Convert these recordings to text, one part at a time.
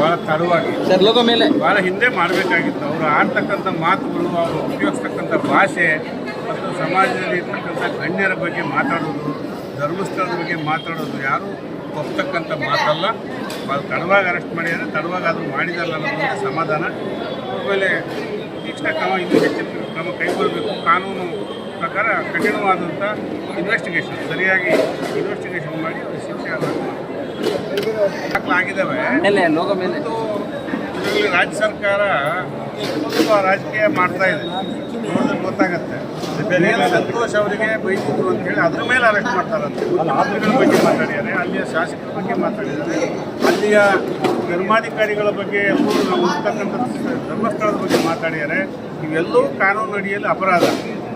ಭಾಳ ತಡವಾಗಿ. Sir logo ಮೇಲೆ. ಭಾಳ ಹಿಂದೆ ಮಾಡಬೇಕಾಗಿತ್ತು. ಅವರು ಆಡ್ತಕ್ಕಂಥ ಮಾತುಗಳು ಅವರು ಉಪಯೋಗಿಸ್ತಕ್ಕಂಥ ಭಾಷೆ ಮತ್ತು ಸಮಾಜದಲ್ಲಿ ಇರ್ತಕ್ಕಂಥ ಗಣ್ಯರ ಬಗ್ಗೆ ಮಾತಾಡೋದು ಧರ್ಮಸ್ಥಳದ ಬಗ್ಗೆ ಮಾತಾಡೋದು ಯಾರು ಒಪ್ತಕ್ಕಂಥ ಮಾತಲ್ಲ. ಭಾಳ ತಡವಾಗಿ ಅರೆಸ್ಟ್ ಮಾಡಿದರೆ ತಡವಾಗಿ ಅದು ಮಾಡಿದಲ್ಲ ಅನ್ನೋದು ಸಮಾಧಾನ. ಆಮೇಲೆ ತೀಕ್ಷ್ಣ ಕ್ರಮ ಇನ್ನೂ ಹೆಚ್ಚಿನ ಕ್ರಮ ಕೈಗೊಳ್ಳಬೇಕು. ಕಾನೂನು ಪ್ರಕಾರ ಕಠಿಣವಾದಂಥ ಇನ್ವೆಸ್ಟಿಗೇಷನ್ ಸರಿಯಾಗಿ ಇನ್ವೆಸ್ಟಿಗೇಷನ್ ಮಾಡಿ ಲೋಗೋ ಮೇಲೆ ಇದರಲ್ಲಿ ರಾಜ್ಯ ಸರ್ಕಾರ ರಾಜಕೀಯ ಮಾಡ್ತಾ ಇದೆ. ನೋಡಿದ್ರೆ ಗೊತ್ತಾಗತ್ತೆ. ಸಂತೋಷ್ ಅವರಿಗೆ ಬೈದಿದ್ರು ಅಂತ ಹೇಳಿ ಅದ್ರ ಮೇಲೆ ಅರೆಸ್ಟ್ ಮಾಡ್ತಾರಂತೆ. ಮುಖ್ಯಮಂತ್ರಿಗಳ ಬಗ್ಗೆ ಮಾತಾಡಿದ್ದಾರೆ. ಅಲ್ಲಿಯ ಶಾಸಕರ ಬಗ್ಗೆ ಮಾತಾಡಿದ್ದಾರೆ. ಅಲ್ಲಿಯ ಧರ್ಮಾಧಿಕಾರಿಗಳ ಬಗ್ಗೆ ಎಲ್ಲರೂ ನಾವು ಧರ್ಮಸ್ಥಳದ ಬಗ್ಗೆ ಮಾತಾಡಿದ್ದಾರೆ. ಇವೆಲ್ಲವೂ ಕಾನೂನು ಅಡಿಯಲ್ಲಿ ಅಪರಾಧ.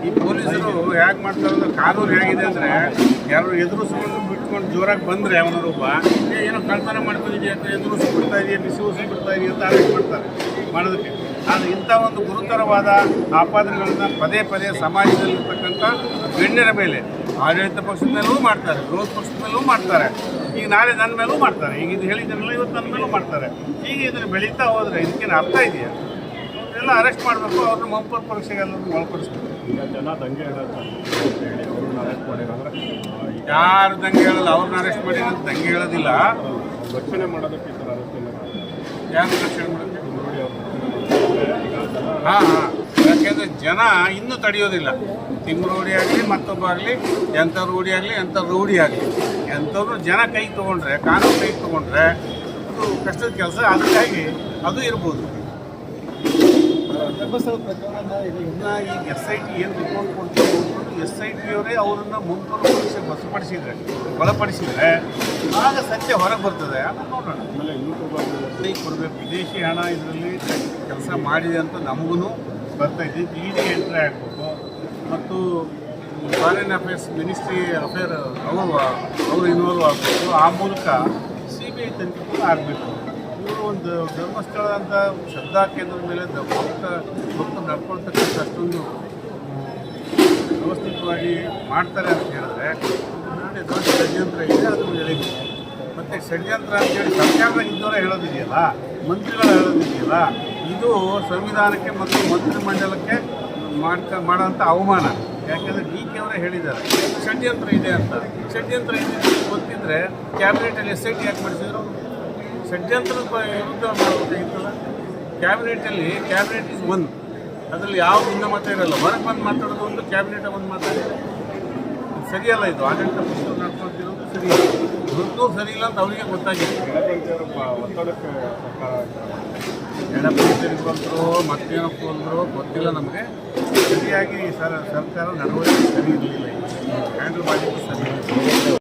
ಈ ಪೊಲೀಸರು ಹೇಗೆ ಮಾಡ್ತಾರೆ ಕಾನೂನು ಹೇಗಿದೆ ಅಂದರೆ ಯಾರು ಎದುರಿಸ್ಕೊಂಡು ಬಿಟ್ಕೊಂಡು ಜೋರಾಗಿ ಬಂದರೆ ಅವನೊಬ್ಬ ಏನೋ ಕಳ್ತನ ಮಾಡ್ಕೊಂಡಿದೆಯಾ ಅಂತ ಎದುರಿಸ್ಬಿಡ್ತಾ ಇದೆಯಾ, ಬಿಸಿ ಉಸಿ ಬಿಡ್ತಾ ಇದೆಯಾ ಅಂತ ಅರೆಸ್ಟ್ ಮಾಡ್ತಾರೆ ಮಾಡೋದಕ್ಕೆ. ಆದರೆ ಇಂಥ ಒಂದು ಗುರುತರವಾದ ಆಪಾದನೆಗಳನ್ನು ಪದೇ ಪದೇ ಸಮಾಜದಲ್ಲಿರ್ತಕ್ಕಂಥ ಗಣ್ಯರ ಮೇಲೆ ಆಡಳಿತ ಪಕ್ಷದಲ್ಲೂ ಮಾಡ್ತಾರೆ, ವಿರೋಧ ಪಕ್ಷದಲ್ಲೂ ಮಾಡ್ತಾರೆ. ಈಗ ನಾಳೆ ನನ್ನ ಮೇಲೂ ಮಾಡ್ತಾರೆ. ಈಗ ಇದು ಹೇಳಿದ್ರಲ್ಲ ಇವತ್ತು ನನ್ನ ಮೇಲೂ ಮಾಡ್ತಾರೆ. ಈಗ ಇದನ್ನು ಬೆಳೀತಾ ಹೋದರೆ ಇದಕ್ಕೇನು ಅರ್ಥ ಇದೆಯಾ? ಎಲ್ಲ ಅರೆಸ್ಟ್ ಮಾಡಬೇಕು, ಅವ್ರನ್ನ ಮಂಪರ್ ಪರೀಕ್ಷೆಗೆ ಒಳಪಡಿಸ್ಬೇಕು. ಈಗ ಜನ ದಂಗೆ ಇಡೋದು ಅಂತ ಹೇಳಿ ಅವ್ರನ್ನ ಅರೆಸ್ಟ್ ಮಾಡಿದ್ರೆ ಯಾರು ದಂಗೆ ಹೇಳಲ್ಲ ಅವ್ರನ್ನ ಅರೆಸ್ಟ್ ಮಾಡಿ ಅಂತ ದಂಗೆ ಹೇಳೋದಿಲ್ಲ. ರಕ್ಷಣೆ ಮಾಡೋದಕ್ಕೆ ಈ ಥರ ಅರೆಸ್ಟ್ ಇಲ್ಲ ಯಾರು ರಕ್ಷಣೆ ಮಾಡೋಕ್ಕೆ ಹಾಂ ಹಾಂ. ಯಾಕೆಂದರೆ ಜನ ಇನ್ನೂ ತಡೆಯೋದಿಲ್ಲ. ತಿಂಗ್ರೂಢಿ ಆಗಲಿ ಮತ್ತೊಬ್ಬ ಆಗಲಿ ಎಂಥ ರೂಢಿ ಆಗಲಿ ಎಂಥ ರೂಢಿ ಆಗಲಿ. ಎಂಥವ್ರು ಜನ ಕೈ ತೊಗೊಂಡ್ರೆ ಕಾನೂನು ಕೈ ತೊಗೊಂಡ್ರೆ ಅದು ಕಷ್ಟದ ಕೆಲಸ. ಅದಕ್ಕಾಗಿ ಅದು ಇರ್ಬೋದು. ಇನ್ನ ಈಗ ಎಸ್ ಐ ಟಿ ಏನು ರಿಪೋರ್ಟ್ ಕೊಡ್ತೀವಿ ಎಸ್ ಐ ಟಿ ಅವರೇ ಅವರನ್ನು ಮುಂದೂರು ಪರೀಕ್ಷೆ ಹೊಸಪಡಿಸಿದ್ರೆ ಒಳಪಡಿಸಿದ್ರೆ ಆಗ ಸತ್ಯ ಹೊರಗೆ ಬರ್ತದೆ. ಅದನ್ನು ನೋಡೋಣ. ಆಮೇಲೆ ಯೂಟ್ಯೂಬಲ್ಲಿ ಕೊಡಬೇಕು. ವಿದೇಶಿ ಹಣ ಇದರಲ್ಲಿ ಕೆಲಸ ಮಾಡಿದೆ ಅಂತ ನಮಗೂ ಬರ್ತೈತಿ ಇದೆ ಡಿ ಎಂಟ್ರಿ ಆಗಬೇಕು. ಮತ್ತು ಫಾರಿನ್ ಅಫೇರ್ಸ್ ಮಿನಿಸ್ಟ್ರಿ ಅಫೇರ್ ಅವರು ಅವರು ಇನ್ವಾಲ್ವ್ ಆಗಬೇಕು. ಆ ಮೂಲಕ ಸಿ ಬಿ ಐ ತನಿಖೆ ಕೂಡ ಆಗಬೇಕು. ಒಂದು ಧರ್ಮಸ್ಥಳ ಅಂತ ಶ್ರದ್ಧಾ ಕೇಂದ್ರದ ಮೇಲೆ ಭಕ್ತ ಭಕ್ತರು ನಡ್ಕೊಳ್ತಕ್ಕಂಥ ಅಷ್ಟೊಂದು ವ್ಯವಸ್ಥಿತವಾಗಿ ಮಾಡ್ತಾರೆ ಅಂತ ಹೇಳಿದ್ರೆ ನೋಡಿ ದೊಡ್ಡ ಷಡ್ಯಂತ್ರ ಇದೆ ಅದನ್ನು ಹೇಳಿದ್ವಿ ಮತ್ತು ಷಡ್ಯಂತ್ರ ಅಂತೇಳಿ ಸರ್ಕಾರದ ಇದ್ದವರೇ ಹೇಳೋದಿದೆಯಲ್ಲ, ಮಂತ್ರಿಗಳು ಹೇಳೋದಿದೆಯಲ್ಲ, ಇದು ಸಂವಿಧಾನಕ್ಕೆ ಮತ್ತು ಮಂತ್ರಿಮಂಡಲಕ್ಕೆ ಮಾಡ್ತಾ ಮಾಡೋಂಥ ಅವಮಾನ. ಯಾಕೆಂದರೆ ಡಿ ಕೆ ಅವರೇ ಹೇಳಿದ್ದಾರೆ, ಷಡ್ಯಂತ್ರ ಇದೆ ಅಂತ. ಷಡ್ಯಂತ್ರ ಇದೆ ಗೊತ್ತಿದ್ದರೆ ಕ್ಯಾಬಿನೆಟಲ್ಲಿ ಎಸ್ ಐ ಟಿ ಯಾಕೆ ಮಾಡಿಸಿದ್ರು? ಷಡ್ಯಂತ್ರದ ವಿರುದ್ಧ ಮಾಡಬೇಕಾಗಿತ್ತಲ್ಲ ಕ್ಯಾಬಿನೆಟಲ್ಲಿ ಕ್ಯಾಬಿನೆಟ್ ಇಸ್ ಒನ್ ಅದರಲ್ಲಿ ಯಾವ ಭಿನ್ನಮತ ಇರಲ್ಲ. ಹೊರಗೆ ಬಂದು ಮಾತಾಡೋದು ಒಂದು ಕ್ಯಾಬಿನೆಟ್ ಒಂದು ಮಾತಾಡಿದ್ರೆ ಸರಿಯಲ್ಲ ಇದು? ಆಡಳಿತ ಪಕ್ಷ ನಡ್ಕೊಳ್ತಿರೋದು ಸರಿಯಲ್ಲ. ದುಡ್ಡು ಸರಿ ಇಲ್ಲ ಅಂತ ಅವರಿಗೆ ಗೊತ್ತಾಗಿದೆ. ಎಡಪಡಿತರಿಗೆ ಬಂದರು ಮತ್ತೇನಕ್ಕೆ ಬಂದರು ಗೊತ್ತಿಲ್ಲ ನಮಗೆ. ಸರಿಯಾಗಿ ಸರ್ ಸರ್ಕಾರ ನಡವಳಿಕೆ ಸರಿ ಇರಲಿಲ್ಲ ಹ್ಯಾಂಡಲ್ ಮಾಡಲಿಕ್ಕೆ ಸರಿ